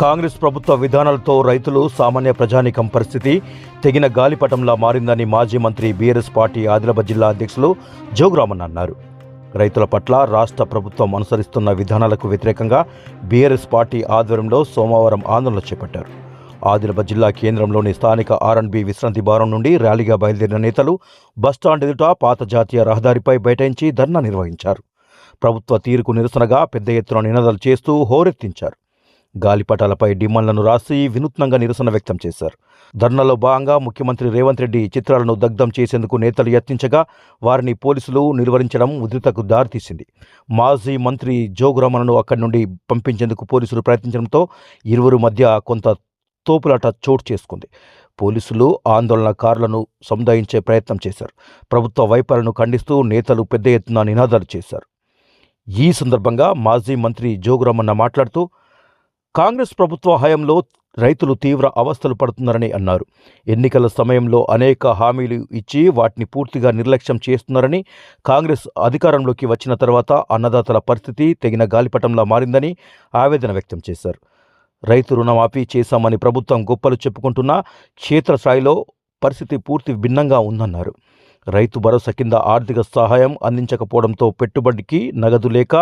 కాంగ్రెస్ ప్రభుత్వ విధానాలతో రైతులు సామాన్య ప్రజానీకం పరిస్థితి తెగిన గాలిపటంలా మారిందని మాజీ మంత్రి బీఆర్ఎస్ పార్టీ ఆదిలాబాద్ జిల్లా అధ్యక్షులు జోగురామన్ అన్నారు. రైతుల పట్ల రాష్ట్ర ప్రభుత్వం అనుసరిస్తున్న విధానాలకు వ్యతిరేకంగా బీఆర్ఎస్ పార్టీ ఆధ్వర్యంలో సోమవారం ఆందోళన చేపట్టారు. ఆదిలాబాద్ జిల్లా కేంద్రంలోని స్థానిక ఆర్ఎన్బి విశ్రాంతి భారం నుండి ర్యాలీగా బయలుదేరిన నేతలు బస్టాండ్ ఎదుట పాత జాతీయ రహదారిపై బైఠాయించి ధర్నా నిర్వహించారు. ప్రభుత్వ తీరుకు నిరసనగా పెద్ద ఎత్తున నినాదాలు చేస్తూ హోరెత్తించారు. గాలిపటాలపై డిమాండ్లను రాసి వినూత్నంగా నిరసన వ్యక్తం చేశారు. ధర్నాలో భాగంగా ముఖ్యమంత్రి రేవంత్ రెడ్డి చిత్రాలను దగ్ధం చేసేందుకు నేతలు యత్నించగా వారిని పోలీసులు నిర్వహించడం ఉద్రితకు దారితీసింది. మాజీ మంత్రి జోగురామన్ను అక్కడి నుండి పంపించేందుకు పోలీసులు ప్రయత్నించడంతో ఇరువురు మధ్య కొంత తోపులాట చోటు చేసుకుంది. పోలీసులు ఆందోళనకారులను సముదాయించే ప్రయత్నం చేశారు. ప్రభుత్వ వైఫల్యను ఖండిస్తూ నేతలు పెద్ద ఎత్తున నినాదాలు చేశారు. ఈ సందర్భంగా మాజీ మంత్రి జోగురమన్న మాట్లాడుతూ కాంగ్రెస్ ప్రభుత్వ హయాంలో రైతులు తీవ్ర అవస్థలు పడుతున్నారని అన్నారు. ఎన్నికల సమయంలో అనేక హామీలు ఇచ్చి వాటిని పూర్తిగా నిర్లక్ష్యం చేస్తున్నారని కాంగ్రెస్ అధికారంలోకి వచ్చిన తర్వాత అన్నదాతల పరిస్థితి తెగిన గాలిపటంలా మారిందని ఆవేదన వ్యక్తం చేశారు. రైతు రుణమాఫీ చేశామని ప్రభుత్వం గొప్పలు చెప్పుకుంటున్నా క్షేత్రస్థాయిలో పరిస్థితి పూర్తి భిన్నంగా ఉందన్నారు. రైతు భరోసా కింద ఆర్థిక సహాయం అందించకపోవడంతో పెట్టుబడికి నగదు లేక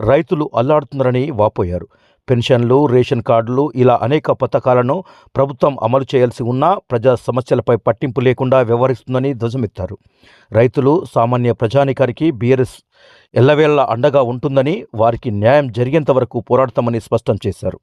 రైతులు అల్లాడుతున్నారని వాపోయారు. పెన్షన్లు రేషన్ కార్డులు ఇలా అనేక పథకాలను ప్రభుత్వం అమలు చేయాల్సి ఉన్నా ప్రజా సమస్యలపై పట్టింపు లేకుండా వ్యవహరిస్తుందని ధ్వజమెత్తారు. రైతులు సామాన్య ప్రజానికానికి బీఆర్ఎస్ ఎల్లవేళ్ళ అండగా ఉంటుందని వారికి న్యాయం జరిగేంత వరకు పోరాడతామని స్పష్టం చేశారు.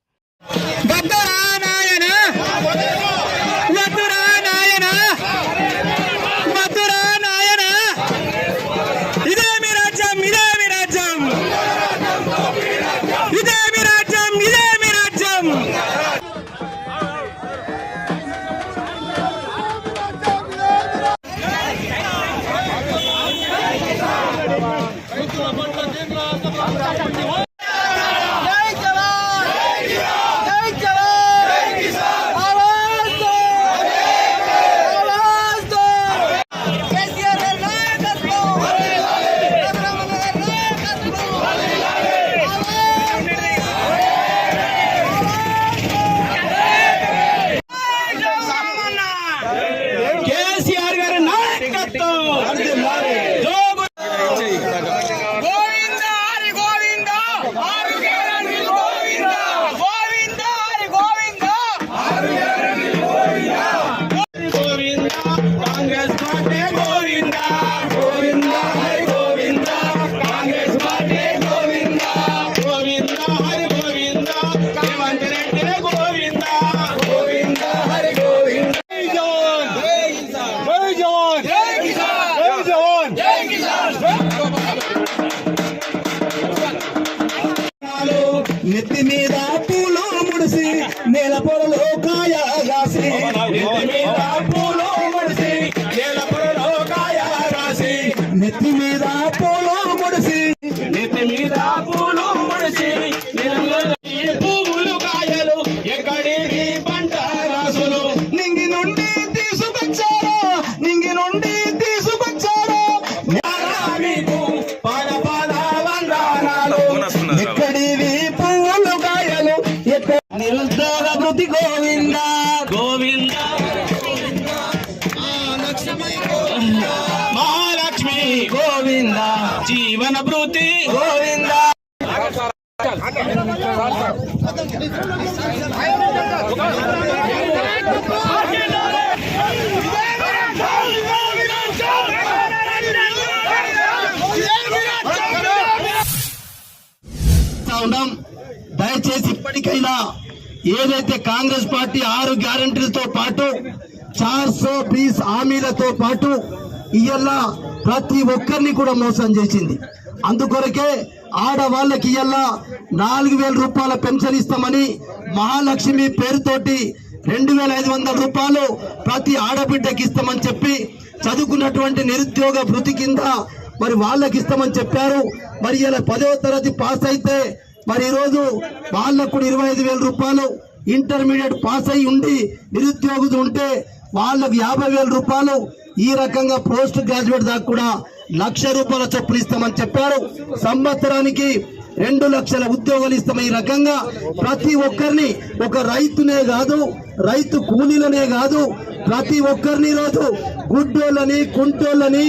Hokaya, Hokaya, Hokaya, జీవన భృతి. గోవింద. ఉన్నాం. దయచేసి ఇప్పటికైనా ఏదైతే కాంగ్రెస్ పార్టీ ఆరు గ్యారంటీలతో పాటు చార్ సో బీస్ హామీలతో పాటు ఇయ్యాల ప్రతి ఒక్కరిని కూడా మోసం చేసింది. అందుకొరకే ఆడవాళ్ళకి ఇయ్యాల నాలుగు వేల రూపాయల పెన్షన్ ఇస్తామని మహాలక్ష్మి పేరుతోటి రెండు వేల ఐదు వందల రూపాయలు ప్రతి ఆడబిడ్డకి ఇస్తామని చెప్పి చదువుకున్నటువంటి నిరుద్యోగ వృత్తి కింద మరి వాళ్ళకి ఇస్తామని చెప్పారు. మరి ఇలా పదవ తరగతి పాస్ అయితే మరి ఈరోజు వాళ్ళకు కూడా ఇరవై ఐదు వేల రూపాయలు ఇంటర్మీడియట్ పాస్ అయి ఉండి నిరుద్యోగులు ఉంటే వాళ్ళకు యాభై వేల రూపాయలు ఈ రకంగా పోస్ట్ గ్రాడ్యుయేట్ దాకా కూడా లక్ష రూపాయల చొప్పున ఇస్తామని చెప్పారు. సంవత్సరానికి రెండు లక్షల ఉద్యోగాలు ఇస్తాం. ఈ రకంగా ప్రతి ఒక్కరిని ఒక రైతునే కాదు రైతు కూలీలనే కాదు ప్రతి ఒక్కరిని రోజు గుడ్డోళ్ళని కుంటోళ్ళని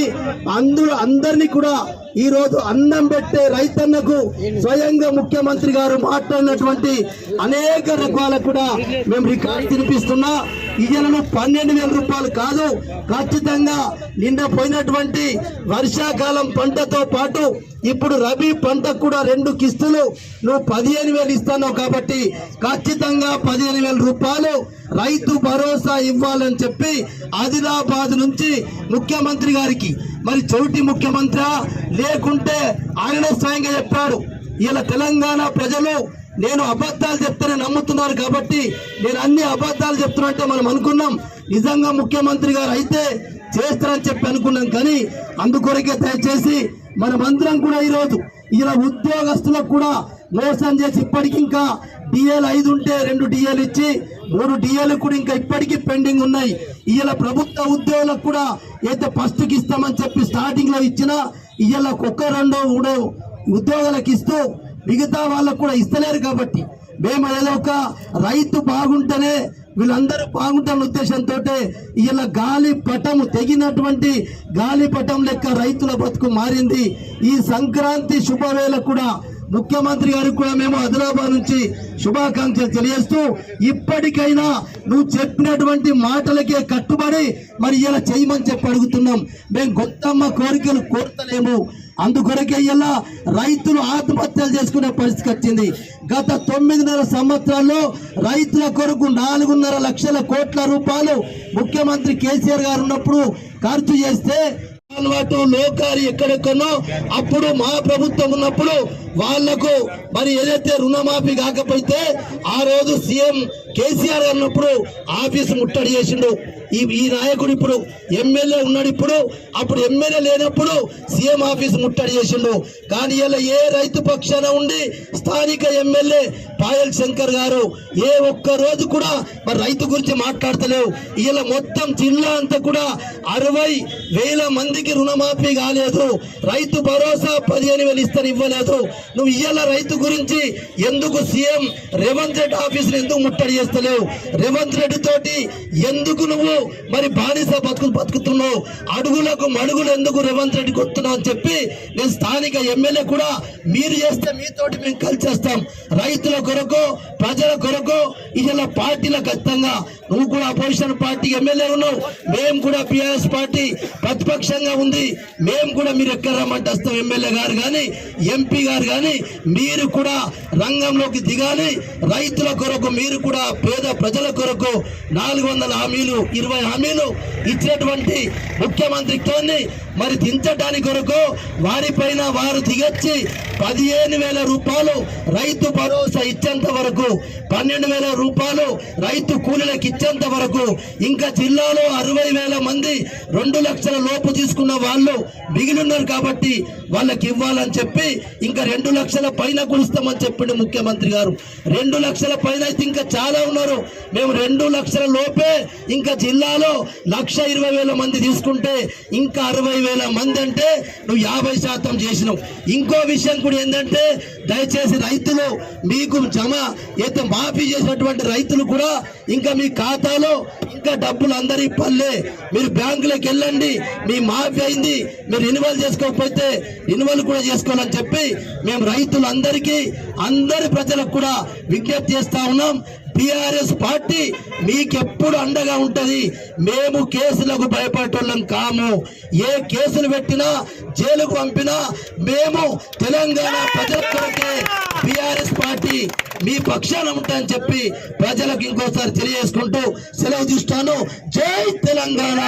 అందరూ అందరినీ కూడా ఈ రోజు అన్నం పెట్టే రైతన్నకు స్వయంగా ముఖ్యమంత్రి గారు మాట్లాడినటువంటి అనేక రకాల కూడా మేము రికార్డు తినిపిస్తున్నా. ఇయ్యలను పన్నెండు వేల రూపాయలు కాదు ఖచ్చితంగా నిన్న పోయినటువంటి వర్షాకాలం పంటతో పాటు ఇప్పుడు రబీ పంటకు కూడా రెండు కిస్తులు నువ్వు పదిహేను వేలు ఇస్తున్నావు కాబట్టి ఖచ్చితంగా పదిహేను వేల రూపాయలు రైతు భరోసా ఇవ్వాలని చెప్పి ఆదిలాబాద్ నుంచి ముఖ్యమంత్రి గారికి మరి చోటి ముఖ్యమంత్రి లేకుంటే ఆయనే స్వయంగా చెప్పాడు. ఇలా తెలంగాణ ప్రజలు నేను అబద్ధాలు చెప్తానని నమ్ముతున్నారు కాబట్టి నేను అన్ని అబద్ధాలు చెప్తున్నట్టే మనం అనుకున్నాం. నిజంగా ముఖ్యమంత్రి గారు అయితే చేస్తారని చెప్పి అనుకున్నాం కానీ అందుకొరకే దయచేసి మనమందరం కూడా ఈరోజు ఇలా ఉద్యోగస్తులకు కూడా మోసం చేసి ఇప్పటికి ఇంకా డిఎల్ ఐదు ఉంటే రెండు డిఎల్ ఇచ్చి మూడు డిఏలు కూడా ఇంకా ఇప్పటికీ పెండింగ్ ఉన్నాయి. ఇలా ప్రభుత్వ ఉద్యోగులకు కూడా అయితే ఫస్ట్కి ఇస్తామని చెప్పి స్టార్టింగ్లో ఇచ్చినా ఇవాళ ఒక్క రెండో మూడో ఉద్యోగాలకు ఇస్తూ మిగతా వాళ్ళకు కూడా ఇస్తలేరు కాబట్టి మేము ఏదో ఒక రైతు బాగుంటేనే వీళ్ళందరూ బాగుంటారన్న ఉద్దేశంతో ఇలా గాలి పటం తెగినటువంటి గాలి పటం లెక్క రైతుల బతుకు మారింది. ఈ సంక్రాంతి శుభవేళ కూడా ముఖ్యమంత్రి గారికి కూడా మేము ఆదిలాబాద్ నుంచి శుభాకాంక్షలు తెలియజేస్తూ ఇప్పటికైనా నువ్వు చెప్పినటువంటి మాటలకే కట్టుబడి మరి ఇలా చేయమని చెప్పి అడుగుతున్నాం. మేము గొత్తమ్మ కోరికలు కోరతలేము. అందుకొరకే ఇలా రైతులు ఆత్మహత్యలు చేసుకునే పరిస్థితి వచ్చింది. గత తొమ్మిదిన్నర సంవత్సరాల్లో రైతుల కొరకు నాలుగున్నర లక్షల కోట్ల రూపాయలు ముఖ్యమంత్రి కేసీఆర్ గారు ఉన్నప్పుడు ఖర్చు చేస్తే అలవాటు లోకాలు ఎక్కడెక్కడో అప్పుడు మా ప్రభుత్వం ఉన్నప్పుడు వాళ్ళకు మరి ఏదైతే రుణమాఫీ కాకపోతే ఆ రోజు సీఎం కేసీఆర్ అన్నప్పుడు ఆఫీసు ముట్టడి చేసిండు. ఈ ఈ నాయకుడు ఇప్పుడు ఎమ్మెల్యే ఉన్నాడు ఇప్పుడు. అప్పుడు ఎమ్మెల్యే లేనప్పుడు సీఎం ఆఫీస్ ముట్టడి చేసిండు. కానీ ఇలా ఏ రైతు పక్షాన ఉండి స్థానిక ఎమ్మెల్యే పాయల్ శంకర్ గారు ఏ ఒక్క రోజు కూడా మరి రైతు గురించి మాట్లాడతలేవు. ఇలా మొత్తం జిల్లా అంతా కూడా అరవై వేల మందికి రుణమాఫీ కాలేదు. రైతు భరోసా పదిహేను వేలు ఇస్తాను ఇవ్వలేదు. నువ్వు ఇయ్యాల రైతు గురించి ఎందుకు సీఎం రేవంత్ రెడ్డి ఆఫీసులు ఎందుకు ముట్టడి చేస్తలేవు? రేవంత్ రెడ్డి తోటి ఎందుకు నువ్వు మరి బానిస బతుకు బతుకుతున్నావు. అడుగులకు మడుగులు ఎందుకు రేవంత్ రెడ్డి కొడుతున్నావు అని చెప్పి నేను స్థానిక ఎమ్మెల్యే కూడా మీరు చేస్తే మీతోటి మేము కలిసి చేస్తాం రైతుల కొరకు ప్రజల కొరకు ఇలా పార్టీల ఖచ్చితంగా. నువ్వు కూడా అపోజిషన్ పార్టీ ఎమ్మెల్యే ఉన్నావు. మేము కూడా పిఆర్ఎస్ పార్టీ ప్రతిపక్షంగా ఉంది. మేము కూడా మీరు ఎక్కడ రమ్మంటే వస్తాం ఎమ్మెల్యే గారు కానీ ఎంపీ గారు కానీ. మీరు కూడా రంగంలోకి దిగాలి. రైతుల కొరకు మీరు కూడా పేద ప్రజల కొరకు నాలుగు వందల హామీలు ఇరవై హామీలు ఇచ్చినటువంటి ముఖ్యమంత్రితో మరి దించడానికి కొరకు వారిపైన వారు దిగొచ్చి పదిహేను వేల రూపాయలు రైతు భరోసా ఇచ్చేంత వరకు పన్నెండు వేల రూపాయలు రైతు కూలీలకు ఇచ్చేంత వరకు ఇంకా జిల్లాలో అరవై వేల మంది రెండు లక్షల లోపు తీసుకున్న వాళ్ళు మిగిలి ఉన్నారు కాబట్టి వాళ్ళకి ఇవ్వాలని చెప్పి ఇంకా రెండు లక్షల పైన కులుస్తామని చెప్పిండు ముఖ్యమంత్రి గారు. రెండు లక్షల పైన అయితే ఇంకా చాలా ఉన్నారు. మేము రెండు లక్షల లోపే ఇంకా జిల్లాలో లక్ష ఇరవై వేల మంది తీసుకుంటే ఇంకా అరవై వేల మంది అంటే నువ్వు యాభై శాతం చేసినావు. ఇంకో విషయం కూడా ఏంటంటే దయచేసి రైతులు మీకు జమ అయితే మాఫీ చేసినటువంటి రైతులు కూడా ఇంకా మీ ఖాతాలో ఇంకా డబ్బులు అందరి పల్లె. మీరు బ్యాంకులకు వెళ్ళండి. మీ మాఫీ అయింది. మీరు రెన్యువల్ చేసుకోకపోతే రెన్యువల్ కూడా చేసుకోవాలని చెప్పి మేము రైతులందరికీ అందరి ప్రజలకు కూడా విజ్ఞప్తి చేస్తా ఉన్నాం. టిఆర్ఎస్ పార్టీ మీకెప్పుడు అండగా ఉంటది. మేము కేసులకు భయపడటం కాము. ఏ కేసులు పెట్టినా జైలుకు పంపినా మేము తెలంగాణ ప్రజల కొరకే బీఆర్ఎస్ పార్టీ మీ పక్షాన ఉంటాయని చెప్పి ప్రజలకు ఇంకోసారి తెలియజేసుకుంటూ సెలవు చూస్తాను జై తెలంగాణ!